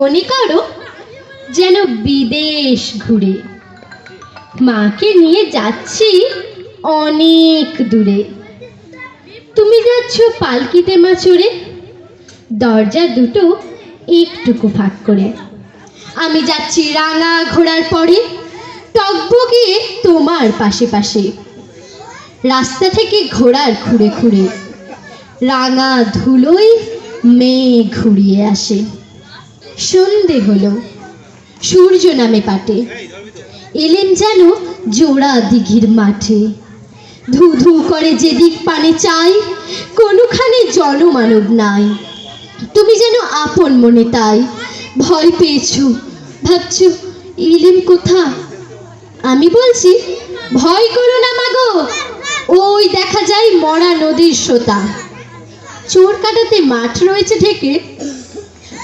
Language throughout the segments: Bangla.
মনে করো যেন বিদেশ ঘুরে। মাকে নিয়ে যাচ্ছি অনেক দূরে। তুমি যাচ্ছ পালকিতে মা চড়ে দরজা দুটো একটুকু ফাঁক করে। আমি যাচ্ছি রাঙা ঘোড়ার পরে টকবগিয়ে তোমার পাশে পাশে। রাস্তা থেকে ঘোড়ার খুঁড়ে খুঁড়ে। রাঙা ধুলোই মেয়ে ঘুরিয়ে আসে। সন্ধে হলো। সূর্য নামে পাটে। এলেন যেন জোড়া দিঘির মাঠে। ধু ধু করে যেদিক পানে চাই, কোনোখানে জনমানব নাই। তুমি যেন আপন মনে তাই। ভয় পেয়েছ, ভাবছ, এলেন কোথা? আমি বলছি, ভয় করো না মাগো ওই দেখা যায় মরা নদীর সোতা। চোর কাটাতে মাঠ রয়েছে ঢেকে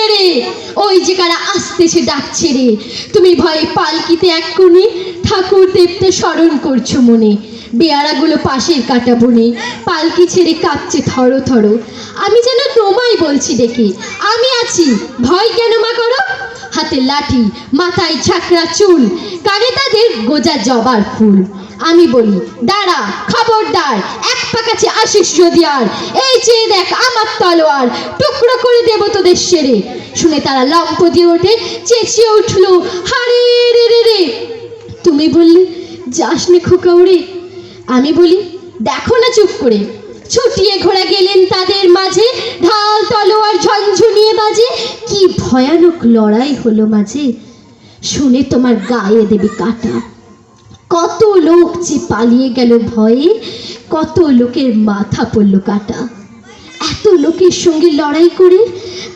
রে রে রে রে ওই যে কারা আসতেছে ডাকছে রে। তুমি ভয়ে পালকিতে এক কোণে ঠাকুর দেবতে স্মরণ করছ মনে। বেয়ারাগুলো পাশের কাটা বনে, পালকি ছেড়ে কাঁপছে থরো থরো। আমি যেন তোমায় বলছি ডেকে আমি আছি, ভয় কেন মা করো? হাতে লাঠি, মাথায় ঝাঁকড়া চুল, কানে তাদের গোজা জবার ফুল। আমি বলি, দাঁড়া, খবরদার, এক পাকাছে আসিস যদি আর, এই চেয়ে দেখ আমার তলোয়ার, টুকরো করে দেবো তোদের সেরে। শুনে তারা লম্প দিয়ে ওঠে, চেঁচিয়ে উঠল, হারে, রে রে রে। তুমি বললে যাস নে খোকা উড়ে আমি বলি, দেখো না চুপ করে। ছুটিয়ে ঘোড়া গেলেন তাদের মাঝে, ঢাল তলোয়ার ঝনঝনিয়ে বাজে। কি ভয়ানক লড়াই হলো মাঝে। শুনে তোমার গায়ে দেবে কাটা। কত লোক যে পালিয়ে গেল ভয়ে, কত লোকের মাথা পড়ল কাটা। এত লোকের সঙ্গে লড়াই করে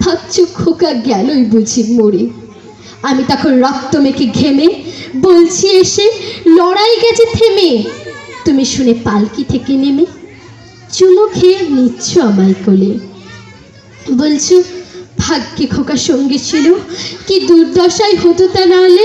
ভাবছ খোকা গেলই বুঝি মরে। আমি তখন রক্ত মেখে ঘেমে বলছি এসে, লড়াই গেছে থেমে। তুমি শুনে পালকি থেকে নেমে চুমো খেয়ে নিচ্ছ আমায় কোলে। বলছো, ভাগ্যে খোকা সঙ্গে ছিল, কি দুর্দশায় হতো তা নাহলে